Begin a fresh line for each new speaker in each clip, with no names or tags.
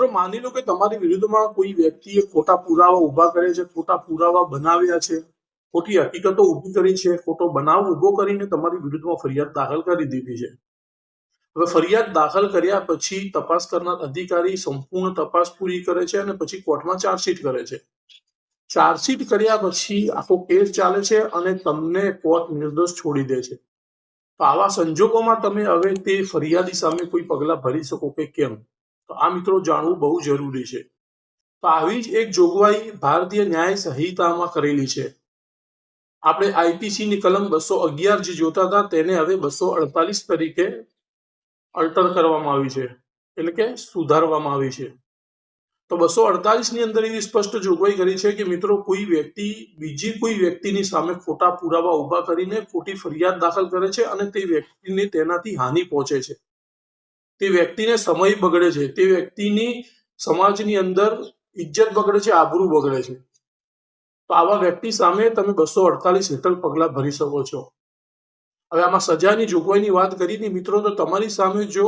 મિત્રો માની લો કે તમારી વિરુદ્ધમાં કોઈ વ્યક્તિએ ખોટા પુરાવા ઊભા કરે છે, ખોટા પુરાવા બનાવ્યા છે, ખોટી હકીકતો ઊભી કરી છે, ખોટો બનાવ ઊભો કરીને તમારી વિરુદ્ધમાં ફરિયાદ દાખલ કરી દીધી છે. હવે ફરિયાદ દાખલ કર્યા પછી તપાસ કરનાર અધિકારી સંપૂર્ણ તપાસ પૂરી કરે છે અને પછી કોર્ટમાં ચાર્જશીટ કરે છે. ચાર્જશીટ કર્યા પછી આખો કેસ ચાલે છે અને તમને કોર્ટ નિર્દોષ છોડી દે છે. તો આવા સંજોગોમાં તમે હવે તે ફરિયાદી સામે કોઈ પગલાં ભરી શકો કે કેમ? તો આ મિત્રો જાણવું બહુ જરૂરી છે. તો આવી જ એક જોગવાઈ ભારતીય ન્યાય સંહિતામાં કરેલી છે. આપણે આઈપીસીની કલમ બસો અગિયાર જે જોતા હતા તેને હવે બસો અડતાલીસ તરીકે અલ્ટર કરવામાં આવી છે. એટલે કે સુધારવામાં આવી છે. તો બસો અડતાલીસની અંદર એવી સ્પષ્ટ જોગવાઈ કરી છે કે મિત્રો કોઈ વ્યક્તિ બીજી કોઈ વ્યક્તિની સામે ખોટા પુરાવા ઊભા કરીને ખોટી ફરિયાદ દાખલ કરે છે અને તે વ્યક્તિને તેનાથી હાનિ પહોંચે છે. તે વ્યક્તિને સમય બગડે છે. તે વ્યક્તિની સમાજની અંદર ઇજ્જત બગડે છે, આબરૂ બગડે છે. તો આવા વ્યક્તિ સામે તમે બસો અડતાલીસ હેઠળ પગલાં ભરી શકો છો. હવે આમાં સજાની જોગવાઈની વાત કરીને મિત્રો, તો તમારી સામે જો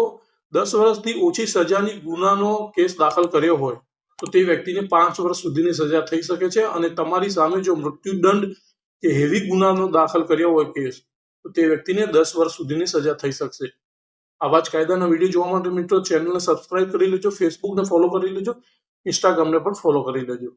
દસ વર્ષથી ઓછી સજાની ગુનાનો કેસ દાખલ કર્યો હોય, તો તે વ્યક્તિને પાંચ વર્ષ સુધીની સજા થઈ શકે છે અને તમારી સામે જો મૃત્યુદંડ કે હેવી ગુનાનો દાખલ કર્યો હોય કેસ, તો તે વ્યક્તિને દસ વર્ષ સુધીની સજા થઈ શકશે. આવા જ કાયદાના વીડિયો જોવા માટે મિત્રો ચેનલને સબસ્ક્રાઇબ કરી લેજો ફેસબુકને ફોલો કરી લેજો ઇન્સ્ટાગ્રામને પણ ફોલો કરી લેજો.